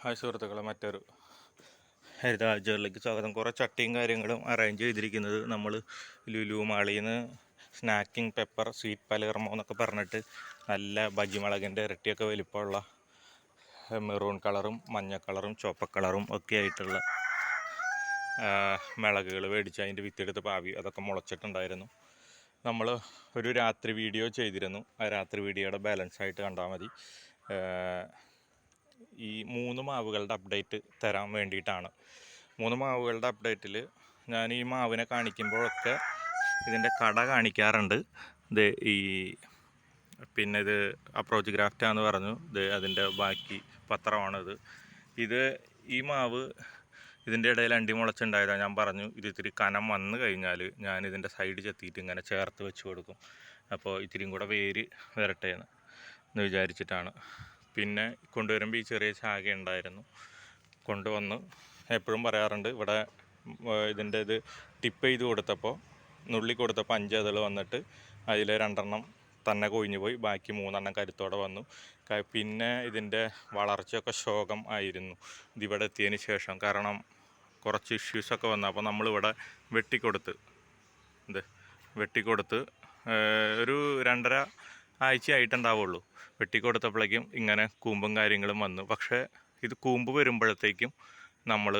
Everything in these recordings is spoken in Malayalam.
ഹായ് സുഹൃത്തുക്കളെ മറ്റൊരു ഹരിത ആചാരിലേക്ക് സ്വാഗതം. കുറേ ചട്ടിയും കാര്യങ്ങളും അറേഞ്ച് ചെയ്തിരിക്കുന്നത് നമ്മൾ ലുലു മാളിയിൽ നിന്ന് സ്നാക്കിംഗ് പെപ്പർ സ്വീറ്റ് പലകർമ്മം എന്നൊക്കെ പറഞ്ഞിട്ട് നല്ല ബജിമുളകിന്റെ ഇരട്ടിയൊക്കെ വലിപ്പമുള്ള മെറൂൺ കളറും മഞ്ഞ കളറും ചുവപ്പ കളറും ഒക്കെ ആയിട്ടുള്ള മിളകുകൾ മേടിച്ച് അതിന്റെ വിത്തെടുത്ത് പാവി അതൊക്കെ മുളച്ചിട്ടുണ്ടായിരുന്നു. നമ്മൾ ഒരു രാത്രി വീഡിയോ ചെയ്തിരുന്നു. ആ രാത്രി വീഡിയോയുടെ ബാലൻസ് ആയിട്ട് കണ്ടാൽ മതി. ഈ മൂന്ന് മാവുകളുടെ അപ്ഡേറ്റ് തരാൻ വേണ്ടിയിട്ടാണ്. മൂന്ന് മാവുകളുടെ അപ്ഡേറ്റിൽ ഞാൻ ഈ മാവിനെ കാണിക്കുമ്പോഴൊക്കെ ഇതിന്റെ കട കാണിക്കാറുണ്ട്. ഇത് ഈ പിന്നെ ഇത് അപ്രോച്ച് ഗ്രാഫ്റ്റാന്ന് പറഞ്ഞു. ഇത് അതിന്റെ ബാക്കി പത്രമാണിത്. ഇത് ഈ മാവ് ഇതിന്റെ ഇടയിൽ അണ്ടി മുളച്ചുണ്ടായതാണ് ഞാൻ പറഞ്ഞു. ഇത് ഇത്തിരി കനം വന്നു കഴിഞ്ഞാൽ ഞാൻ ഇതിന്റെ സൈഡ് ചെത്തിയിട്ട് ഇങ്ങനെ ചേർത്ത് വെച്ച് കൊടുക്കും. അപ്പോൾ ഇത്തിരിയും കൂടെ വേര് വരട്ടെ എന്ന് വിചാരിച്ചിട്ടാണ്. പിന്നെ കൊണ്ടുവരുമ്പോൾ ഈ ചെറിയ ശാഖ ഉണ്ടായിരുന്നു. കൊണ്ടുവന്ന് എപ്പോഴും പറയാറുണ്ട് ഇവിടെ ഇതിന്റെ ഇത് ടിപ്പ് ചെയ്ത് കൊടുത്തപ്പോൾ നുള്ളി കൊടുത്തപ്പോൾ അഞ്ച് അതൾ വന്നിട്ട് അതിൽ രണ്ടെണ്ണം തന്നെ കൊഴിഞ്ഞു പോയി ബാക്കി മൂന്നെണ്ണം കരുത്തോടെ വന്നു. പിന്നെ ഇതിന്റെ വളർച്ചയൊക്കെ ശോകം ആയിരുന്നു ഇതിവിടെ എത്തിയതിന് ശേഷം. കാരണം കുറച്ച് ഇഷ്യൂസൊക്കെ വന്നു. അപ്പോൾ നമ്മളിവിടെ വെട്ടിക്കൊടുത്ത് ഇത് വെട്ടിക്കൊടുത്ത് ഒരു രണ്ടര ആഴ്ച ആയിട്ടുണ്ടാവുള്ളൂ വെട്ടിക്കൊടുത്തപ്പോഴേക്കും ഇങ്ങനെ കൂമ്പും കാര്യങ്ങളും വന്നു. പക്ഷേ ഇത് കൂമ്പ് വരുമ്പോഴത്തേക്കും നമ്മൾ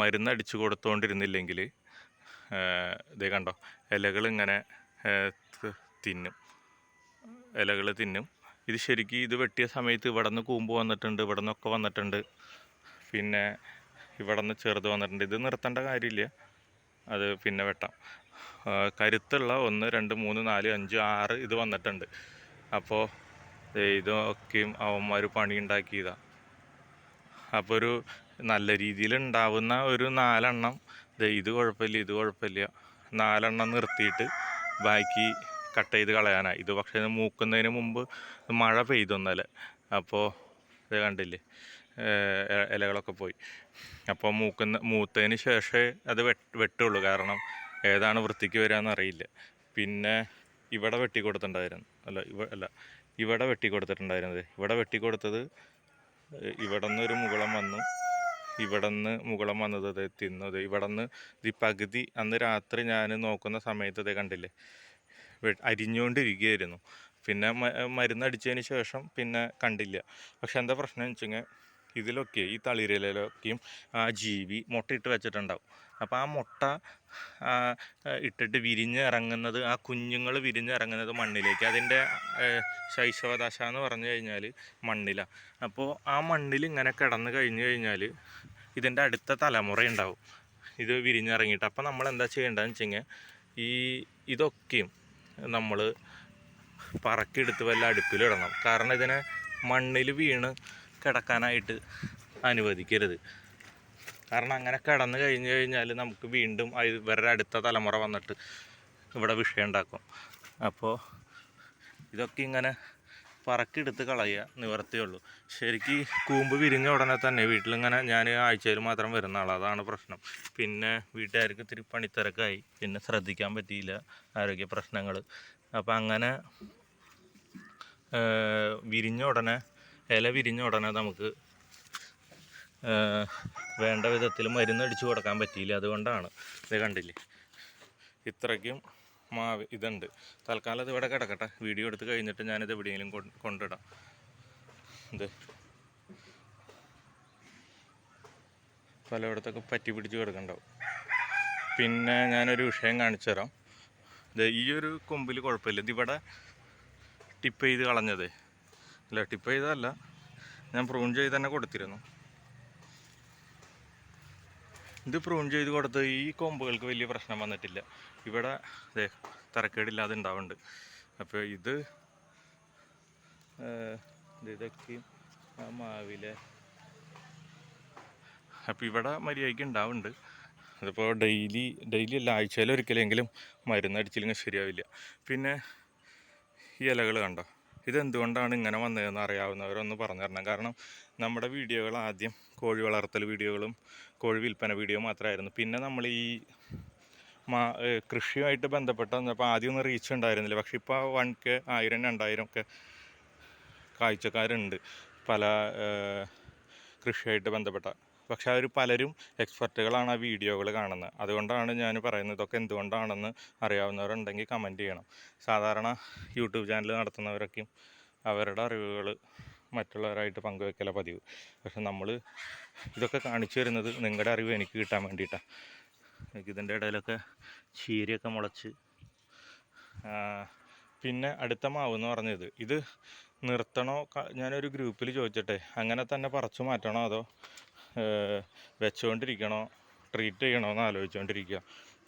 മരുന്നടിച്ചു കൊടുത്തുകൊണ്ടിരുന്നില്ലെങ്കിൽ ഇതേ കണ്ടോ ഇലകൾ ഇങ്ങനെ തിന്നും. ഇലകൾ തിന്നും. ഇത് ശരിക്കും ഇത് വെട്ടിയ സമയത്ത് ഇവിടെ നിന്ന് കൂമ്പ് വന്നിട്ടുണ്ട് ഇവിടെ നിന്നൊക്കെ വന്നിട്ടുണ്ട്. പിന്നെ ഇവിടെ നിന്ന് ചെറുത് വന്നിട്ടുണ്ട്. ഇത് നിർത്തേണ്ട കാര്യമില്ല. അത് പിന്നെ വെട്ടാം. കരുത്തുള്ള ഒന്ന് രണ്ട് മൂന്ന് നാല് അഞ്ച് ആറ് ഇത് വന്നിട്ടുണ്ട്. അപ്പോൾ ഇതൊക്കെയും അവന്മാർ പണി ഉണ്ടാക്കിയതാണ് അപ്പോൾ ഒരു നല്ല രീതിയിൽ ഉണ്ടാവുന്ന ഒരു നാലെണ്ണം ഇത് കുഴപ്പമില്ല ഇത് കുഴപ്പമില്ല. നാലെണ്ണം നിർത്തിയിട്ട് ബാക്കി കട്ട് ചെയ്ത് കളയാനായി ഇത് പക്ഷേ ഇത് മൂക്കുന്നതിന് മുമ്പ് മഴ പെയ്തൊന്നല്ലേ അപ്പോൾ ഇത് കണ്ടില്ലേ ഇലകളൊക്കെ പോയി. അപ്പോൾ മൂക്കുന്ന മൂത്തതിന് ശേഷമേ അത് വെട്ട് വെട്ടുള്ളൂ. കാരണം ഏതാണ് വൃത്തിക്ക് വരാമെന്നറിയില്ല പിന്നെ ഇവിടെ വെട്ടി കൊടുത്തിട്ടുണ്ടായിരുന്നു അല്ല ഇവ അല്ല ഇവിടെ വെട്ടി കൊടുത്തിട്ടുണ്ടായിരുന്നത് ഇവിടെ വെട്ടി കൊടുത്തത് ഇവിടെ നിന്ന് ഒരു മുകുളം വന്നു. ഇവിടെ നിന്ന് മുകുളം വന്നത് അതെ തിന്നത് ഇവിടെ നിന്ന് ഈ പകുതി അന്ന് രാത്രി ഞാൻ നോക്കുന്ന സമയത്ത് ഇത് കണ്ടില്ലേ? അരിഞ്ഞുകൊണ്ടിരിക്കുകയായിരുന്നു പിന്നെ മരുന്നടിച്ചതിന് ശേഷം പിന്നെ കണ്ടില്ല. പക്ഷെ എന്താ പ്രശ്നം എന്ന് വെച്ചെങ്കിൽ ഇതിലൊക്കെ ഈ തളിരിലൊക്കെയും ആ ജീവി മുട്ടയിട്ട് വെച്ചിട്ടുണ്ടാവും. അപ്പോൾ ആ മുട്ട ഇട്ടിട്ട് വിരിഞ്ഞ് ഇറങ്ങുന്നത് ആ കുഞ്ഞുങ്ങൾ വിരിഞ്ഞ് ഇറങ്ങുന്നത് മണ്ണിലേക്ക് അതിന്റെ ശൈശവദശ എന്ന് പറഞ്ഞു കഴിഞ്ഞാൽ മണ്ണിലാണ് അപ്പോൾ ആ മണ്ണിൽ ഇങ്ങനെ കിടന്ന് കഴിഞ്ഞു കഴിഞ്ഞാൽ ഇതിന്റെ അടുത്ത തലമുറ ഉണ്ടാവും ഇത് വിരിഞ്ഞിറങ്ങിയിട്ട്. അപ്പോൾ നമ്മൾ എന്താ ചെയ്യേണ്ടതെന്ന് വെച്ച് കഴിഞ്ഞാൽ ഈ ഇതൊക്കെയും നമ്മൾ പറക്കിയെടുത്ത് വല്ല അടുപ്പിലിടണം. കാരണം ഇതിനെ മണ്ണിൽ വീണ് കിടക്കാനായിട്ട് അനുവദിക്കരുത്. കാരണം അങ്ങനെ കിടന്നു കഴിഞ്ഞു കഴിഞ്ഞാൽ നമുക്ക് വീണ്ടും ഇവരുടെ അടുത്ത തലമുറ വന്നിട്ട് ഇവിടെ വിഷയം ഉണ്ടാക്കും. അപ്പോൾ ഇതൊക്കെ ഇങ്ങനെ പറക്കിയെടുത്ത് കളയുക നിവർത്തിയുള്ളൂ ശരിക്കും കൂമ്പ് വിരിഞ്ഞ ഉടനെ തന്നെ വീട്ടിലിങ്ങനെ ഞാൻ ആഴ്ചയിൽ മാത്രം വരുന്ന ആളാണ് അതാണ് പ്രശ്നം. പിന്നെ വീട്ടുകാർക്ക് ഇത്തിരി പണിത്തിരക്കായി പിന്നെ ശ്രദ്ധിക്കാൻ പറ്റിയില്ല ആരോഗ്യ പ്രശ്നങ്ങൾ അപ്പം അങ്ങനെ വിരിഞ്ഞ ഉടനെ ഇല വിരിഞ്ഞ ഉടനെ നമുക്ക് വേണ്ട വിധത്തിൽ മരുന്നടിച്ചു കൊടുക്കാൻ പറ്റിയില്ല. അതുകൊണ്ടാണ് ഇത് കണ്ടില്ലേ? ഇത്രയ്ക്കും മാവ് ഇതുണ്ട്. തൽക്കാലം ഇത് ഇവിടെ കിടക്കട്ടെ. വീഡിയോ എടുത്ത് കഴിഞ്ഞിട്ട് ഞാനിത് എവിടെയെങ്കിലും കൊണ്ട് കൊണ്ടിടാം. ഇത് പലയിടത്തൊക്കെ പറ്റി പിടിച്ച് കിടക്കണ്ടാവും. പിന്നെ ഞാനൊരു വിഷയം കാണിച്ചു തരാം. ഇത് ഈ ഒരു കൊമ്പിൽ കുഴപ്പമില്ല. ഇതിവിടെ ടിപ്പ് ചെയ്ത് കളഞ്ഞത്. അല്ല ടിപ്പ് ചെയ്തതല്ല. ഞാൻ പ്രൂൺ ചെയ്ത് തന്നെ കൊടുത്തിരുന്നു. ഇത് പ്രൂൺ ചെയ്ത് കൊടുത്ത് ഈ കൊമ്പുകൾക്ക് വലിയ പ്രശ്നം വന്നിട്ടില്ല. ഇവിടെ തരക്കേടില്ലാതെ ഉണ്ടാവുന്നുണ്ട്. അപ്പോൾ ഇത് ഇതൊക്കെ ആ മാവിലെ അപ്പോൾ ഇവിടെ മര്യാദയ്ക്ക് ഉണ്ടാവുന്നുണ്ട്. അതിപ്പോൾ ഡെയിലി ഡെയിലി അല്ല ആഴ്ചയിലൊരിക്കലെങ്കിലും മരുന്നടിച്ചില്ലെങ്കിൽ ശരിയാവില്ല. പിന്നെ ഈ ഇലകൾ കണ്ടോ? ഇതെന്തുകൊണ്ടാണ് ഇങ്ങനെ വന്നതെന്ന് അറിയാവുന്നവരൊന്ന് പറഞ്ഞു തരണം കാരണം നമ്മുടെ വീഡിയോകൾ ആദ്യം കോഴി വളർത്തൽ വീഡിയോകളും കോഴി വിൽപ്പന വീഡിയോ മാത്രമായിരുന്നു. പിന്നെ നമ്മൾ ഈ മാ കൃഷിയുമായിട്ട് ബന്ധപ്പെട്ട വന്നപ്പോൾ ആദ്യമൊന്നും റീച്ച് ഉണ്ടായിരുന്നില്ല. പക്ഷേ ഇപ്പോൾ വൺ കെ ആയിരം രണ്ടായിരം ഒക്കെ കാഴ്ചക്കാരുണ്ട്. പല കൃഷിയായിട്ട് ബന്ധപ്പെട്ട പക്ഷെ അവർ പലരും എക്സ്പെർട്ടുകളാണ് ആ വീഡിയോകൾ കാണുന്നത്. അതുകൊണ്ടാണ് ഞാൻ പറയുന്നത് ഇതൊക്കെ എന്തുകൊണ്ടാണെന്ന് അറിയാവുന്നവരുണ്ടെങ്കിൽ കമന്റ് ചെയ്യണം. സാധാരണ യൂട്യൂബ് ചാനൽ നടത്തുന്നവരൊക്കെയും അവരുടെ അറിവുകൾ മറ്റുള്ളവരായിട്ട് പങ്കുവെക്കല പതിവ്. പക്ഷെ നമ്മൾ ഇതൊക്കെ കാണിച്ചു തരുന്നത് നിങ്ങളുടെ അറിവ് എനിക്ക് കിട്ടാൻ വേണ്ടിയിട്ടാണ് ഇതിന്റെ ഇടയിലൊക്കെ ചീരയൊക്കെ മുളച്ച് പിന്നെ അടുത്ത മാവ് എന്ന് പറഞ്ഞത് ഇത് നിർത്തണോ? ഞാനൊരു ഗ്രൂപ്പിൽ ചോദിച്ചിട്ടെ അങ്ങനെ തന്നെ പറച്ചു മാറ്റണോ അതോ വെച്ചുകൊണ്ടിരിക്കണോ ട്രീറ്റ് ചെയ്യണോ എന്ന് ആലോചിച്ചുകൊണ്ടിരിക്കുക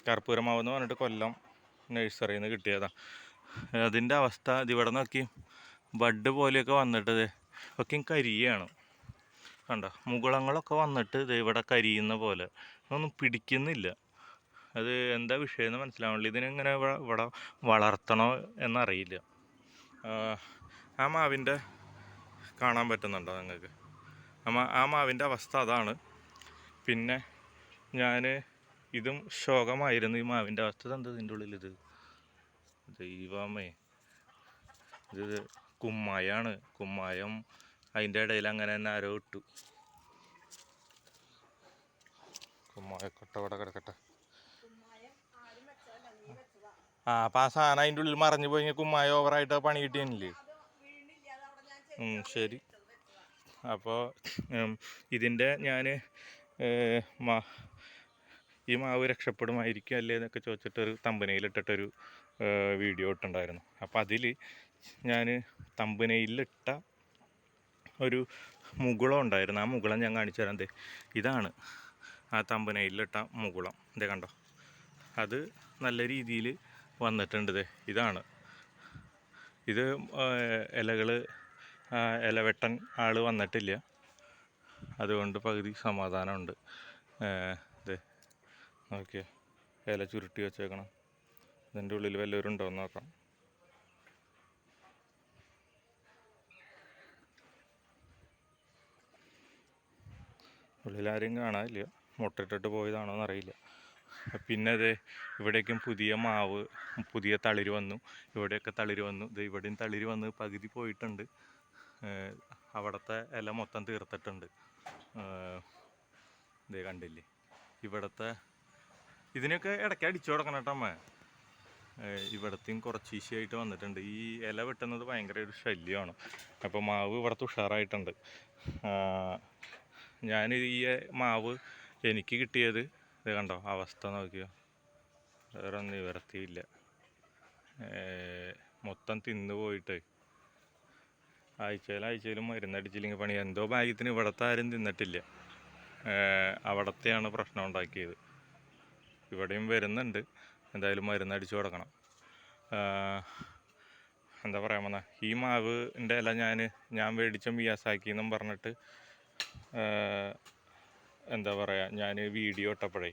കർപ്പൂരമാവ് എന്ന് പറഞ്ഞിട്ട് കൊല്ലം നഴ്സറിയിൽ നിന്ന് കിട്ടിയതാണ് അതിന്റെ അവസ്ഥ ഇതിവിടെ നോക്കി. ബഡ് പോലെയൊക്കെ വന്നിട്ട് ഒക്കെ കരിയാണ്. കണ്ട? മുകുളങ്ങളൊക്കെ വന്നിട്ട് ഇത് ഇവിടെ കരിയുന്ന പോലെ. ഒന്നും പിടിക്കുന്നില്ല. അത് എന്താ വിഷയം എന്ന് മനസ്സിലാവണില്ല. ഇതിനെങ്ങനെ ഇവിടെ വളർത്തണോ എന്നറിയില്ല. ആ മാവിന്റെ കാണാൻ പറ്റുന്നുണ്ടോ നിങ്ങൾക്ക്? ആ മാവിന്റെ അവസ്ഥ അതാണ്. പിന്നെ ഞാൻ ഇതും ശോകമായിരുന്നു ഈ മാവിന്റെ അവസ്ഥ. എന്താ ഇതിന്റെ ഉള്ളിൽ ഇത് ദൈവമേ. ഇത് കുമ്മായാണ്. കുമ്മായം അതിന്റെ ഇടയിൽ അങ്ങനെ തന്നെ ആരോ ഇട്ടു. കുമ്മായക്കൊട്ട ഇവിടെ കിടക്കട്ടെ. ആ അപ്പം ആ സാധനം അതിന്റെ ഉള്ളിൽ മറിഞ്ഞു പോയി കുമ്മായ ഓവറായിട്ട് പണി കിട്ടിയല്ലേ ശരി. അപ്പോൾ ഇതിന്റെ ഞാൻ മാ ഈ മാവ് രക്ഷപ്പെടുമായിരിക്കും അല്ലേ എന്നൊക്കെ ചോദിച്ചിട്ടൊരു തമ്പനയിലിട്ടിട്ടൊരു വീഡിയോ ഇട്ടുണ്ടായിരുന്നു. അപ്പോൾ അതിൽ ഞാൻ തമ്പനയിലിട്ട ഒരു മുകുളം ഉണ്ടായിരുന്നു. ആ മുകുളം ഞാൻ കാണിച്ചു തരാം. ദേ ഇതാണ് ആ തമ്പനയിലിട്ട മുകുളം. ഇതേ കണ്ടോ? അത് നല്ല രീതിയിൽ വന്നിട്ടുണ്ട്. ദേ ഇതാണ്. ഇത് ഇലകൾ ഇലവെട്ടൻ ആൾ വന്നിട്ടില്ല. അതുകൊണ്ട് പകുതി സമാധാനമുണ്ട്. ഇത് നോക്കിയേ ഇല ചുരുട്ടി വെച്ചേക്കണം. ഇതിന്റെ ഉള്ളിൽ വല്ലവരും ഉണ്ടോ എന്ന് നോക്കാം. ഉള്ളിൽ ആരെയും കാണാനില്ല. മുട്ടിട്ടിട്ട് പോയതാണോ എന്നറിയില്ല. പിന്നെ അതെ ഇവിടേക്കും പുതിയ മാവ് പുതിയ തളിര് വന്നു. ഇവിടെയൊക്കെ തളിര് വന്നു. ഇത് ഇവിടെയും തളിര് വന്ന് പകുതി പോയിട്ടുണ്ട്. അവിടുത്തെ ഇല മൊത്തം തീർത്തിട്ടുണ്ട്. ഇത് കണ്ടില്ലേ? ഇവിടുത്തെ ഇതിനൊക്കെ ഇടയ്ക്ക് അടിച്ചു കൊടുക്കണം കേട്ടോ അമ്മ. ഇവിടത്തെയും കുറച്ച് ഈശിയായിട്ട് വന്നിട്ടുണ്ട്. ഈ ഇല വെട്ടുന്നത് ഭയങ്കര ഒരു ശല്യമാണ്. അപ്പോൾ മാവ് ഇവിടുത്തെ ഉഷാറായിട്ടുണ്ട് ഞാൻ ഈ മാവ് എനിക്ക് കിട്ടിയത് ഇത് കണ്ടോ? അവസ്ഥ നോക്കിയോ? വേറെ നിവർത്തിയില്ല ഏഹ് മൊത്തം തിന്നു പോയിട്ട് ആഴ്ചയിൽ ആഴ്ചയിലും മരുന്നടിച്ചില്ലെങ്കിൽ പണി. എന്തോ ഭാഗ്യത്തിന് ഇവിടത്തെ ആരും തിന്നിട്ടില്ല. അവിടത്തെയാണ് പ്രശ്നം ഉണ്ടാക്കിയത്. ഇവിടെയും വരുന്നുണ്ട്. എന്തായാലും മരുന്നടിച്ചു കൊടുക്കണം. എന്താ പറയാൻ വന്ന? ഈ മാവിന്റെ ഇല ഞാൻ ഞാൻ മേടിച്ച മിയാസാക്കി എന്നും പറഞ്ഞിട്ട് എന്താ പറയുക ഞാൻ വീഡിയോ ഇട്ടപ്പോഴേ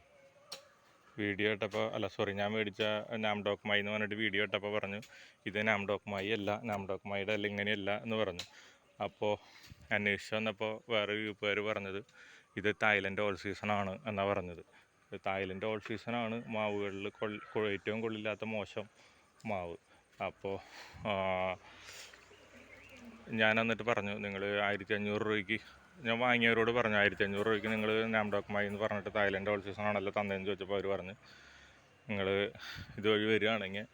വീഡിയോ ഇട്ടപ്പോൾ അല്ല സോറി ഞാൻ മേടിച്ച നാംഡോക്മായി എന്ന് പറഞ്ഞിട്ട് വീഡിയോ ഇട്ടപ്പോൾ പറഞ്ഞു ഇത് നാംഡോക്മായി അല്ല നാംഡോക്ക് മായിയുടെ അല്ല ഇങ്ങനെയല്ല എന്ന് പറഞ്ഞു. അപ്പോൾ അന്വേഷിച്ച് വന്നപ്പോൾ വേറെ ഗ്രൂപ്പുകാർ പറഞ്ഞത് ഇത് തായ്ലൻഡ് ഓൾ സീസണാണ് എന്നാണ് പറഞ്ഞത്. തായ്ലൻഡ് ഓൾ സീസണാണ് മാവുകളിൽ കൊള്ള ഏറ്റവും കൊള്ളില്ലാത്ത മോശം മാവ്. അപ്പോൾ ഞാൻ എന്നിട്ട് പറഞ്ഞു നിങ്ങൾ ആയിരത്തി അഞ്ഞൂറ് രൂപയ്ക്ക് ഞാൻ വാങ്ങിയവരോട് പറഞ്ഞു ആയിരത്തി അഞ്ഞൂറ് രൂപയ്ക്ക് നിങ്ങൾ നാംഡോക്കുമായി എന്ന് പറഞ്ഞിട്ട് തായ്ലൻഡ് ഓൾ സീസൺ ആണല്ലോ തന്നതെന്ന് ചോദിച്ചപ്പോൾ അവർ പറഞ്ഞു നിങ്ങൾ ഇതുവഴി വരികയാണെങ്കിൽ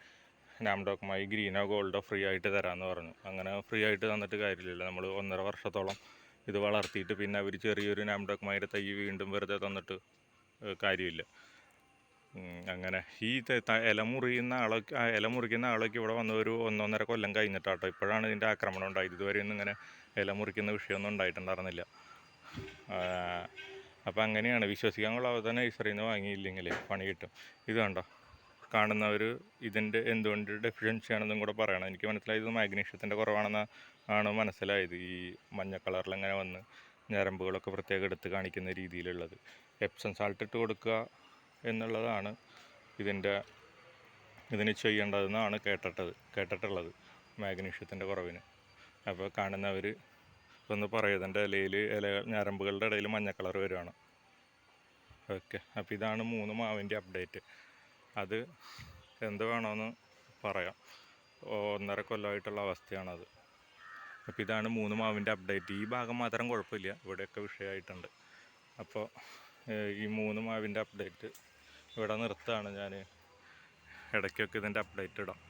നാംഡോക്കുമായി ഗ്രീനോ ഗോൾഡോ ഫ്രീ ആയിട്ട് തരാമെന്ന് പറഞ്ഞു. അങ്ങനെ ഫ്രീ ആയിട്ട് തന്നിട്ട് കാര്യമില്ലല്ലോ നമ്മൾ ഒന്നര വർഷത്തോളം ഇത് വളർത്തിയിട്ട് പിന്നെ അവർ ചെറിയൊരു നാംഡോക്കുമായിട്ട് മായുടെ തൈ വീണ്ടും വെറുതെ തന്നിട്ട് കാര്യമില്ല. അങ്ങനെ. ഈ ത- ത- ഇല മുറിയുന്ന ആളൊക്കെ ആ ഇല മുറിക്കുന്ന ആളൊക്കെ ഇവിടെ വന്ന ഒരു ഒന്നൊന്നര കൊല്ലം കഴിഞ്ഞിട്ടാട്ടോ. ഇപ്പോഴാണ് ഇതിന്റെ ആക്രമണം ഉണ്ടായത്. ഇതുവരെയൊന്നും ഇങ്ങനെ ഇല മുറിക്കുന്ന വിഷയമൊന്നും ഉണ്ടായിട്ടുണ്ടായിരുന്നില്ല. അപ്പം അങ്ങനെയാണ്. വിശ്വസിക്കാൻ കൊള്ളാതെ തന്നെ നഴ്സറിയിൽ നിന്ന് വാങ്ങിയില്ലെങ്കിൽ പണി കിട്ടും. ഇത് കണ്ടോ? കാണുന്നവർ ഇതിന്റെ എന്തുകൊണ്ട് ഡെഫിഷ്യൻസി ആണെന്നും കൂടെ പറയണം. എനിക്ക് മനസ്സിലായത് മാഗ്നീഷ്യത്തിന്റെ കുറവാണെന്ന് ആണ് മനസ്സിലായത്. ഈ മഞ്ഞ കളറിൽ ഇങ്ങനെ വന്ന് ഞരമ്പുകളൊക്കെ പ്രത്യേകം എടുത്ത് കാണിക്കുന്ന രീതിയിലുള്ളത്. എപ്സം സാൾട്ട് ഇട്ട് കൊടുക്കുക. എന്നുള്ളതാണ് ഇതിന്റെ ഇതിന് ചെയ്യേണ്ടതെന്നാണ് കേട്ടിട്ടത് കേട്ടിട്ടുള്ളത് മാഗ്നീഷ്യത്തിന്റെ കുറവിന്. അപ്പോൾ കാണുന്നവർ ഒന്ന് പറയുന്നതിന്റെ ഇലയിൽ ഇല ഞരമ്പുകളുടെ ഇടയിൽ മഞ്ഞ കളർ വരുവാണ്. ഓക്കെ അപ്പോൾ ഇതാണ് മൂന്ന് മാവിന്റെ അപ്ഡേറ്റ്. അത് എന്ത് വേണമെന്ന് പറയാം. ഒന്നര കൊല്ലമായിട്ടുള്ള അവസ്ഥയാണത്. അപ്പോൾ ഇതാണ് മൂന്ന് മാവിന്റെ അപ്ഡേറ്റ്. ഈ ഭാഗം മാത്രം കുഴപ്പമില്ല ഇവിടെയൊക്കെ വിഷയമായിട്ടുണ്ട്. അപ്പോൾ ഈ മൂന്ന് മാവിന്റെ അപ്ഡേറ്റ് ഇവിടെ നിർത്താണ് ഞാൻ. ഇടയ്ക്കൊക്കെ ഇതിന്റെ അപ്ഡേറ്റ് ഇടാം.